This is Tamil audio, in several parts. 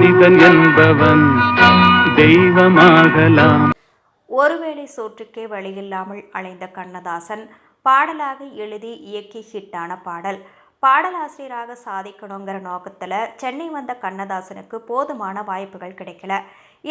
மனிதன் என்பவன் தெய்வமாகலாம். ஒருவேளை சோற்றுக்கே வழியில்லாமல் அலைந்த கண்ணதாசன் பாடலாக எழுதி இயக்கி ஹிட்டான பாடல். பாடலாசிரியராக சாதிக்கணுங்கிற நோக்கத்தில் சென்னை வந்த கண்ணதாசனுக்கு போதுமான வாய்ப்புகள் கிடைக்கல.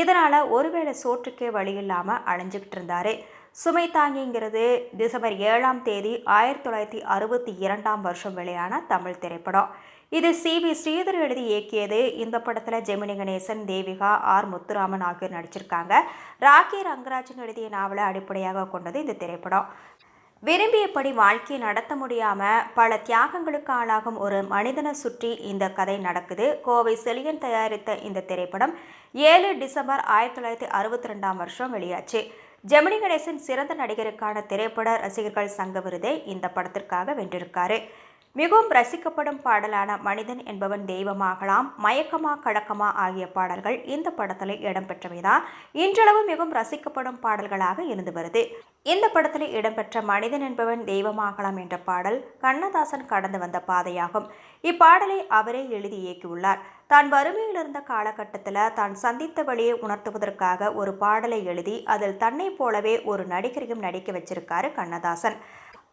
இதனால் ஒருவேளை சோற்றுக்கே வழி இல்லாமல் அலைஞ்சிக்கிட்டு இருந்தார். சுமை தாங்கிங்கிறது டிசம்பர் ஏழாம் தேதி ஆயிரத்தி தொள்ளாயிரத்தி அறுபத்தி இரண்டாம் வருஷம் வெளியான தமிழ் திரைப்படம். இது சி வி ஸ்ரீதர் எழுதி இயக்கியது. இந்த படத்தில் ஜெமினி கணேசன் தேவிகா ஆர். முத்துராமன் ஆகியோர் நடிச்சிருக்காங்க. ராக்கி ரங்கராஜன் எழுதிய நாவலை அடிப்படையாக கொண்டது இந்த திரைப்படம். விரும்பியபடி வாழ்க்கையை நடத்த முடியாமல் பல தியாகங்களுக்கு ஆளாகும் ஒரு மனிதனை சுற்றி இந்த கதை நடக்குது. கோவை செலியன் தயாரித்த இந்த திரைப்படம் ஏழு டிசம்பர் ஆயிரத்தி தொள்ளாயிரத்தி அறுபத்தி ரெண்டாம் வருஷம் வெளியாச்சு. ஜெமினி கணேசன் சிறந்த நடிகருக்கான திரைப்பட ரசிகர்கள் சங்க விருதை இந்த படத்திற்காக வென்றிருக்காரு. மிகவும் ரசிக்கப்படும் பாடலான மனிதன் என்பவன் தெய்வமாகலாம் மயக்கமா கடக்கமா ஆகிய பாடல்கள் இந்த படத்தில் இடம்பெற்றவைதான். இன்றளவு மிகவும் ரசிக்கப்படும் பாடல்களாக இருந்து வருது. இந்த படத்தில் இடம்பெற்ற மனிதன் என்பவன் தெய்வமாகலாம் என்ற பாடல் கண்ணதாசன் கடந்து வந்த பாதையாகும். இப்பாடலை அவரே எழுதி இயக்கியுள்ளார். தான் வறுமையில் இருந்த காலகட்டத்தில் தான் சந்தித்த வழியை உணர்த்துவதற்காக ஒரு பாடலை எழுதி அதில் தன்னை போலவே ஒரு நடிகரையும் நடிக்க வச்சிருக்காரு கண்ணதாசன்.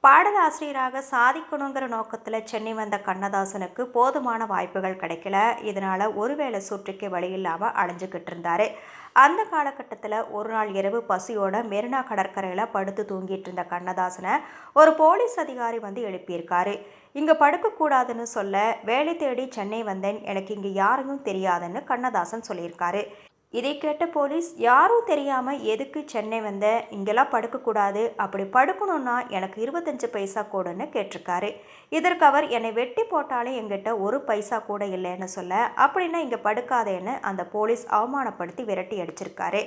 பாடலாசிரியராக சாதிக்கணுங்கிற நோக்கத்தில் சென்னை வந்த கண்ணதாசனுக்கு போதுமான வாய்ப்புகள் கிடைக்கல. இதனால் ஒருவேளை சுற்றுக்கு வழி இல்லாமல் அலைஞ்சுக்கிட்டு இருந்தார். அந்த காலகட்டத்தில் ஒரு நாள் இரவு பசியோட மெரினா கடற்கரையில் படுத்து தூங்கிட்டு இருந்த கண்ணதாசனை ஒரு போலீஸ் அதிகாரி வந்து எழுப்பியிருக்காரு. இங்கே படுக்கக்கூடாதுன்னு சொல்ல வேலை தேடி சென்னை வந்தேன். எனக்கு இங்கே யாரையும் தெரியாதுன்னு கண்ணதாசன் சொல்லியிருக்காரு. இதை கேட்ட போலீஸ் யாரும் தெரியாமல் எதுக்கு சென்னை வந்த? இங்கெல்லாம் படுக்கக்கூடாது. அப்படி படுக்கணும்னா எனக்கு இருபத்தஞ்சு பைசா கூடன்னு கேட்டிருக்காரு. இதற்கு அவர் என்னை வெட்டி போட்டாலே எங்கிட்ட ஒரு பைசா கூட இல்லைன்னு சொல்ல அப்படின்னா இங்கே படுக்காதேன்னு அந்த போலீஸ் அவமானப்படுத்தி விரட்டி அடிச்சிருக்காரு.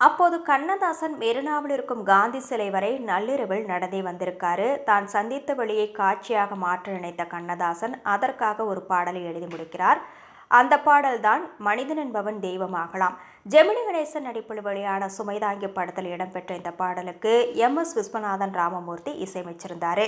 அப்போது கண்ணதாசன் மெரினாவில் இருக்கும் காந்தி சிலை வரை நள்ளிரவில் நடந்தே வந்திருக்காரு. தான் சந்தித்த வழியை காட்சியாக மாற்ற நினைத்த கண்ணதாசன் அதற்காக ஒரு பாடலை எழுதி முடிக்கிறார். அந்த பாடல்தான் மனிதன் என்பவன் தெய்வமாகலாம். ஜெமினி கணேசன் நடிப்பில் வெளியான சுமைதாங்கி படத்தில் இடம்பெற்ற இந்த பாடலுக்கு எம் எஸ் விஸ்வநாதன் ராமமூர்த்தி இசையமைச்சிருந்தாரு.